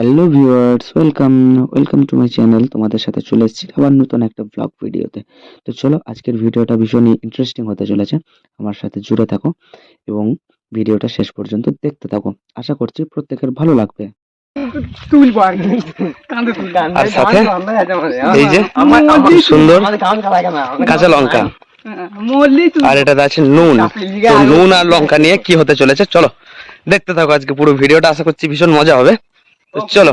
Hello viewers welcome welcome to my channel. তোমাদের সাথে চলে এসেছি আবার নতুন একটা ব্লগ ভিডিওতে। তো চলো আজকের ভিডিওটা ভীষণই ইন্টারেস্টিং হতে চলেছে। আমার সাথে জুড়ে থাকো এবং ভিডিওটা শেষ পর্যন্ত দেখতে থাকো। আশা করছি প্রত্যেকের ভালো লাগবে। তুলবো আর সাথে এই যে আমার- খুব সুন্দর কাঁচা লঙ্কা। আর এটাতে আছে নুন। তো নুন আর লঙ্কা নিয়ে কি হতে চলেছে? চলো দেখতে থাকো আজকে পুরো ভিডিওটা। আশা করছি ভীষণ মজা হবে। চলো।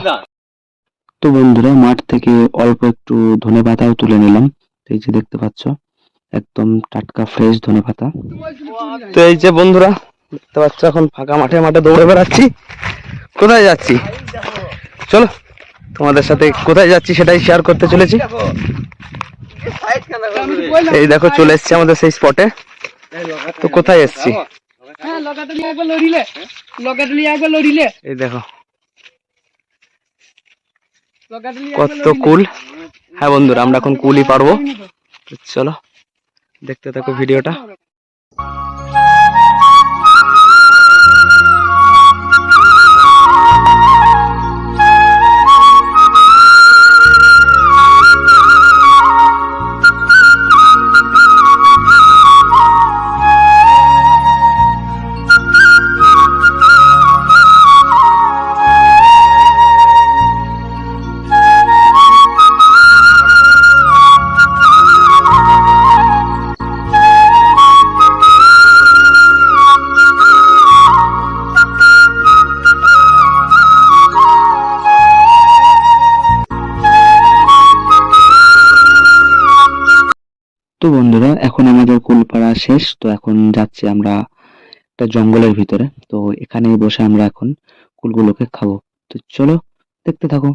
তো বন্ধুরা মাঠ থেকে অল্প একটু ধনে পাতাও তুলে নিলাম। তো এই যে দেখতে পাচ্ছ একদম টাটকা ফ্রেশ ধনে পাতা। তো এই যে বন্ধুরা দেখতে পাচ্ছ এখন ফাঁকা মাঠে মাঠে দৌড়ে বেড়াচ্ছি। কোথায় যাচ্ছি? চলো তোমাদের সাথে কোথায় যাচ্ছি সেটাই শেয়ার করতে চলেছি। এই দেখো চলে এসেছি আমাদের সেই স্পটে তো কোথায় এসেছি? হ্যাঁ, লগাতে নিয়ে একবার লড়িলে লগাতে নিয়ে একবার লড়িলে এই দেখো লগাতে নিয়ে কত কুল? হ্যাঁ বন্ধুরা আমরা এখন কুলই পারব। চলো দেখতে থাকো ভিডিওটা। তো বন্ধুরা, এখন আমাদের কুলপাড়া শেষ। তো এখন যাচ্ছি আমরা একটা জঙ্গলের ভিতরে। তো এখানেই বসে আমরা এখন কুলগুলোকে খাব। তো চলো, দেখতে থাকো।